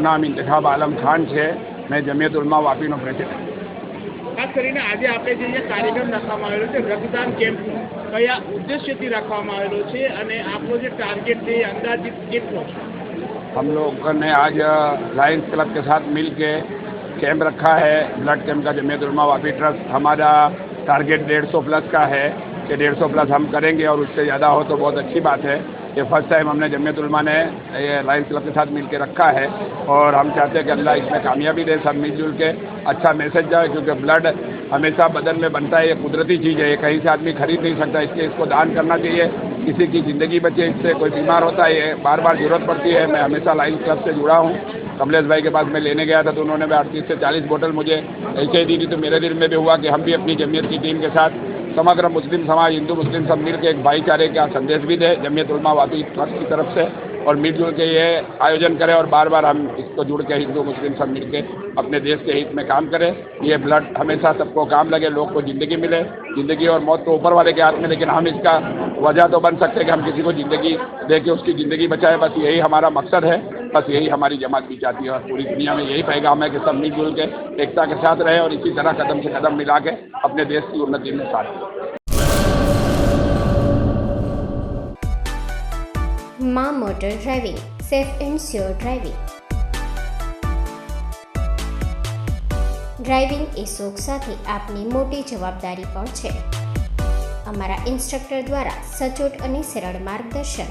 નામ ઇન્તખાબ આલમ ખાન છે મેં જમિયત ઉલમા વાપીનો પ્રેસિડેન્ટ ખાસ કરીને આજે આપણે જે અહીંયા કાર્યક્રમ રાખવામાં આવેલો છે રક્તદાન કેમ્પનો કયા ઉદ્દેશ્યથી રાખવામાં આવેલો છે અને આપણો જે ટાર્ગેટ છે એ અંદાજિત કેટલો છે हम लोग ने आज लायंस क्लब के साथ मिल के कैंप रखा है ब्लड कैंप का जमियत उलमा वापी ट्रस्ट हमारा टारगेट डेढ़ सौ प्लस का है कि डेढ़ सौ प्लस हम करेंगे और उससे ज़्यादा हो तो बहुत अच्छी बात है ये फ़र्स्ट टाइम हमने जमियत उलमा ने ये लायंस क्लब के साथ मिल के रखा है और हम चाहते हैं कि अल्लाह इसमें कामयाबी दे, सब मिलजुल के अच्छा मैसेज जाए, क्योंकि ब्लड हमेशा बदन में बनता है, ये कुदरती चीज़ है, ये कहीं से आदमी खरीद नहीं सकता इसलिए इसको दान करना चाहिए, किसी की ज़िंदगी बचे, इससे कोई बीमार होता है, ये बार बार ज़रूरत पड़ती है, मैं हमेशा लाइन क्लब से जुड़ा हूँ। कमलेश भाई के पास मैं लेने गया था तो उन्होंने भी अड़तीस से चालीस बोतल मुझे ऐसे ही दी थी तो मेरे दिल में भी हुआ कि हम भी अपनी जमीयत की टीम के साथ समग्र मुस्लिम समाज, हिंदू, मुस्लिम सब मिल के एक भाईचारे का संदेश भी दे। जमीयत उलमा वापी ट्रस्ट की तरफ़ से और मिलजुल के ये आयोजन करें और बार बार हम इसको जुड़ के हिंदू, मुस्लिम सब मिल के अपने देश के हित में काम करें। ये ब्लड हमेशा सबको काम लगे, लोग को ज़िंदगी मिले। ज़िंदगी और मौत तो ऊपर वाले के हाथ में, लेकिन हम इसका वजह तो बन सकते हैं कि हम किसी को ज़िंदगी दे के उसकी ज़िंदगी बचाए। बस यही हमारा मकसद है। बस यही हमारी जमात भी चाहती है और पूरी दुनिया में यही पैगाम है कि सब मिलजुल के एकता के साथ रहे और इसी तरह कदम से कदम मिला के अपने देश की उन्नति में साथ दें મા motor driving safe and sure driving driving એ શોખ સાથે આપની મોટી જવાબદારી પણ છે અમારા ઇન્સ્ટ્રક્ટર દ્વારા સચોટ અને સરળ માર્ગદર્શન